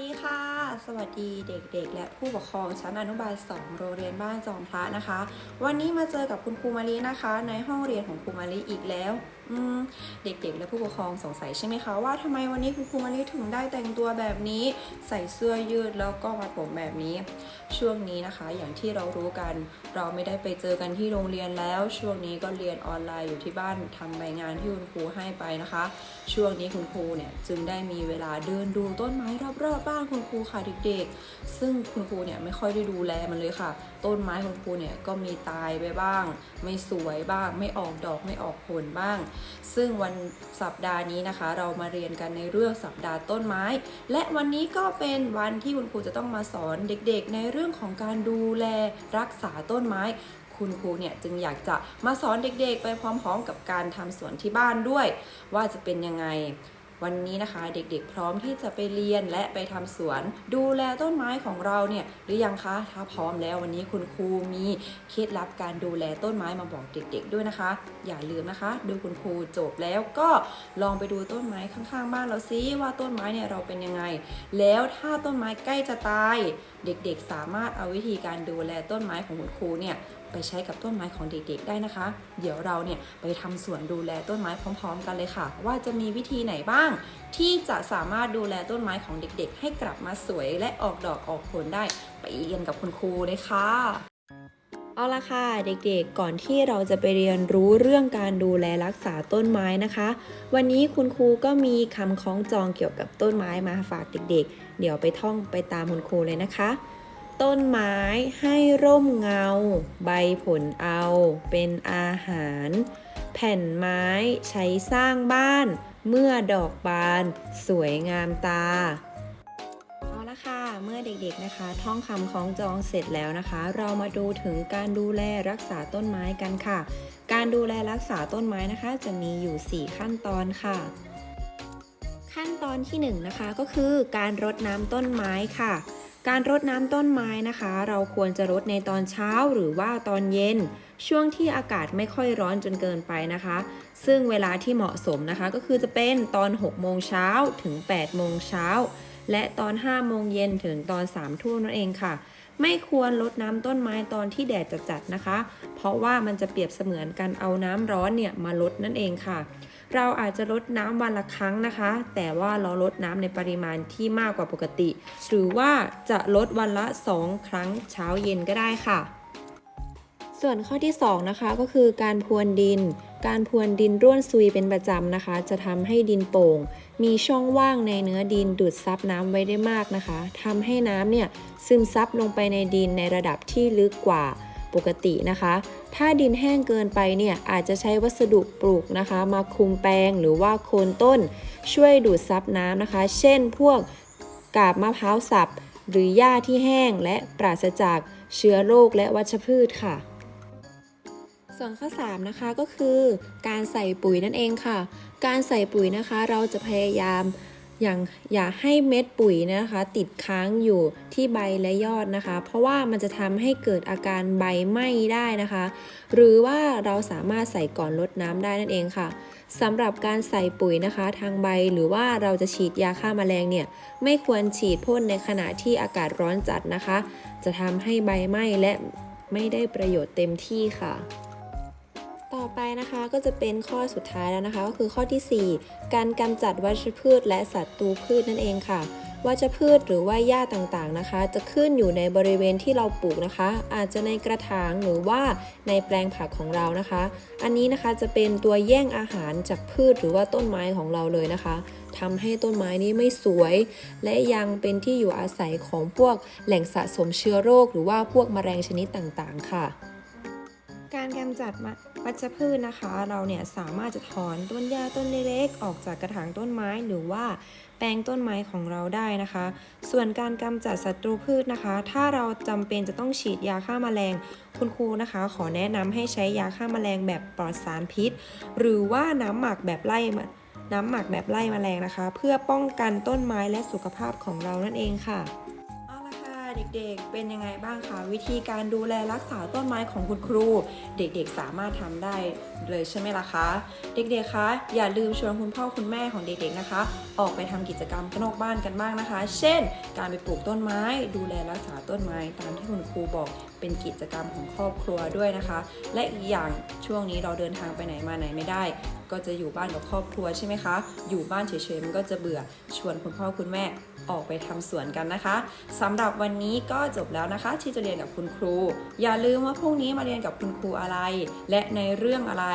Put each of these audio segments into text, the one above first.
ดีค่ะ สวัสดีเด็กๆ และผู้ปกครองชั้นอนุบาล 2 โรงเรียนบ้านจอมพระนะคะ วันนี้มาเจอกับคุณครูมารีนะคะ ในห้องเรียนของครูมารีอีกแล้ว เด็กๆ และผู้ปกครองสงสัยใช่ไหมคะว่าทำไมวันนี้คุณครูมารีถึงได้แต่งตัวแบบนี้ใส่เสื้อยืดแล้วก็มัดผมแบบนี้ ช่วงนี้นะคะ อย่างที่เรารู้กัน เราไม่ได้ไปเจอกันที่โรงเรียนแล้ว ช่วงนี้ก็เรียนออนไลน์อยู่ที่บ้านทำใบงานที่คุณครูให้ไปนะคะ ช่วงนี้คุณครูเนี่ยจึงได้มีเวลาเดินดูต้นไม้รอบๆบ้านคุณครูค่ะเด็กๆ ซึ่งคุณครูเนี่ยไม่ค่อยได้ดูแลมันเลยค่ะ ต้นไม้คุณครูเนี่ยก็มีตายไปบ้าง ไม่สวยบ้าง ไม่ออกดอกไม่ออกผลบ้างซึ่งวันสัปดาห์นี้นะคะ เรามาเรียนกันในเรื่องสัปดาห์ต้นไม้ และวันนี้ก็เป็นวันที่คุณครูจะต้องมาสอนเด็กๆ ในเรื่องของการดูแลรักษาต้นไม้คุณครูเนี่ยจึงอยากจะมาสอนเด็กๆ ไปพร้อมๆ กับการทำสวนที่บ้านด้วย ว่าจะเป็นยังไง วันนี้นะคะเด็กๆ พร้อมที่จะไปเรียนและไปทำสวน ดูแลต้นไม้ของเราเนี่ยหรือยังคะถ้าพร้อมแล้ววันนี้คุณครูมีเคล็ดลับการดูแลต้นไม้มาบอกเด็ก ๆ ด้วยนะคะ อย่าลืมนะคะ ดูคุณครูจบแล้วก็ลองไปดูต้นไม้ข้างๆ บ้านเราซิว่าต้นไม้เนี่ยเราเป็นยังไง แล้วถ้าต้นไม้ใกล้จะตาย เด็กๆ สามารถเอาวิธีการดูแลต้นไม้ของคุณครูเนี่ยไปใช้กับต้นไม้ของเด็กๆได้นะคะ เดี๋ยวเราเนี่ยไปทำสวนดูแลต้นไม้พร้อม ๆ กันเลยค่ะ ว่าจะมีวิธีไหนบ้างที่จะสามารถดูแลต้นไม้ของเด็กๆ ให้กลับมาสวยและออกดอกออกผลได้ไปเรียนกับคุณครูเลยค่ะเอาละค่ะเด็กๆ ก่อนที่เราจะไปเรียนรู้เรื่องการดูแลรักษาต้นไม้นะคะ วันนี้คุณครูก็มีคำคล้องจองเกี่ยวกับต้นไม้มาฝากเด็กๆ เดี๋ยวไปท่องไปตามคุณครูเลยนะคะ ต้นไม้ให้ร่มเงา ใบผลเอา เป็นอาหาร แผ่นไม้ใช้สร้างบ้าน เมื่อดอกบาน สวยงามตาเอาละค่ะ เมื่อเด็กๆนะคะ ท่องคำคล้องจองเสร็จแล้วนะคะ เรามาดูถึงการดูแลรักษาต้นไม้กันค่ะ การดูแลรักษาต้นไม้นะคะ จะมีอยู่ 4 ขั้นตอนค่ะ ขั้นตอนที่1นงนะคะก็คือการรดน้ำต้นไม้ค่ะ การรดน้ำต้นไม้นะคะ เราควรจะรดในตอนเช้าหรือว่าตอนเย็น ช่วงที่อากาศไม่ค่อยร้อนจนเกินไปนะคะ ซึ่งเวลาที่เหมาะสมนะคะก็คือจะเป็นตอน 6 โมงเช้าถึง 8 โมงเช้า และตอน 5 โมงเย็นถึงตอน 3 ทุ่มนั่นเองค่ะ ไม่ควรลดน้ำต้นไม้ตอนที่แดดจัดๆนะคะ เพราะว่ามันจะเปรียบเสมือนการเอาน้ำร้อนเนี่ยมาลดนั่นเองค่ะ เราอาจจะลดน้ำวันละครั้งนะคะ แต่ว่าเราลดน้ำในปริมาณที่มากกว่าปกติ หรือว่าจะลดวันละ 2 ครั้งเช้าเย็นก็ได้ค่ะ ส่วนข้อที่2นะคะก็คือการพรวนดิน การพรวนดินร่วนซุยเป็นประจำนะคะ จะทำให้ดินโป่ง มีช่องว่างในเนื้อดินดูดซับน้ำไว้ได้มากนะคะทำให้น้ำเนี่ยซึมซับลงไปในดินในระดับที่ลึกกว่าปกตินะคะ ถ้าดินแห้งเกินไปเนี่ยอาจจะใช้วัสดุปลูกนะคะ มาคลุมแปลงหรือว่าโคนต้น ช่วยดูดซับน้ำนะคะ เช่นพวกกาบมะพร้าวสับ หรือหญ้าที่แห้งและปราศจากเชื้อโรคและวัชพืชค่ะ ส่วนข้อ3นะคะก็คือการใส่ปุ๋ยนั่นเองค่ะ การใส่ปุ๋ยนะคะเราจะพยายามอย่างอย่าให้เม็ดปุ๋ยนะคะ ติดค้างอยู่ที่ใบและยอดนะคะ เพราะว่ามันจะทำให้เกิดอาการใบไหม้ได้นะคะ หรือว่าเราสามารถใส่ก่อนลดน้ำได้นั่นเองค่ะสำหรับการใส่ปุ๋ยนะคะ ทางใบหรือว่าเราจะฉีดยาฆ่าแมลงเนี่ย ไม่ควรฉีดพ่นในขณะที่อากาศร้อนจัดนะคะ จะทำให้ใบไหม้และไม่ได้ประโยชน์เต็มที่ค่ะ ไปนะคะก็จะเป็นข้อสุดท้ายแล้วนะคะ ก็คือข้อทีสี่4 การกำจัดวัชพืชและศัตรูพืชนั่นเองค่ะวัชพืชหรือว่าหญ้าต่างๆนะคะ จะขึ้นอยู่ในบริเวณที่เราปลูกนะคะ อาจจะในกระถางหรือว่าในแปลงผักของเรานะคะ อันนี้นะคะจะเป็นตัวแย่งอาหารจากพืชหรือว่าต้นไม้ของเราเลยนะคะทำให้ต้นไม้นี้ไม่สวย และยังเป็นที่อยู่อาศัยของพวกแหล่งสะสมเชื้อโรค หรือว่าพวกแมลงชนิดต่างๆ ค่ะ การกำจัดวัชพืชนะคะ เราเนี่ยสามารถจะถอนต้นหญ้าต้นเล็กๆออกจากกระถางต้นไม้หรือว่าแปลงต้นไม้ของเราได้นะคะ ส่วนการกำจัดศัตรูพืชนะคะ ถ้าเราจำเป็นจะต้องฉีดยาฆ่าแมลง คุณครูนะคะ ขอแนะนำให้ใช้ยาฆ่าแมลงแบบปลอดสารพิษ หรือว่าน้ำหมักแบบไล่น้ำหมักแบบไล่แมลงนะคะ เพื่อป้องกันต้นไม้และสุขภาพของเรานั่นเองค่ะ ค่ะเด็กๆ เป็นยังไงบ้างคะวิธีการดูแลรักษาต้นไม้ของคุณครู เด็กๆสามารถทำได้เลยใช่ไหมล่ะคะ เด็กๆคะอย่าลืมชวนคุณพ่อคุณแม่ของเด็กๆนะคะ ออกไปทำกิจกรรมนอกบ้านกันบ้างนะคะ เช่น การไปปลูกต้นไม้ ดูแลรักษาต้นไม้ตามที่คุณครูบอก เป็นกิจกรรมของครอบครัวด้วยนะคะ และอีกอย่างช่วงนี้เราเดินทางไปไหนมาไหนไม่ได้ ก็จะอยู่บ้านกับครอบครัวใช่ไหมคะ อยู่บ้านเฉยๆมันก็จะเบื่อชวนคุณพ่อคุณแม่ออกไปทำสวนกันนะคะสำหรับวันนี้ก็จบแล้วนะคะ ที่จะเรียนกับคุณครู อย่าลืมว่าพรุ่งนี้มาเรียนกับคุณครูอะไร และในเรื่องอะไร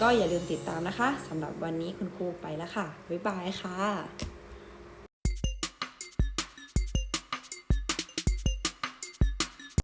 ก็อย่าลืมติดตามนะคะสำหรับวันนี้คุณครูไปแล้วค่ะบ๊ายบายค่ะ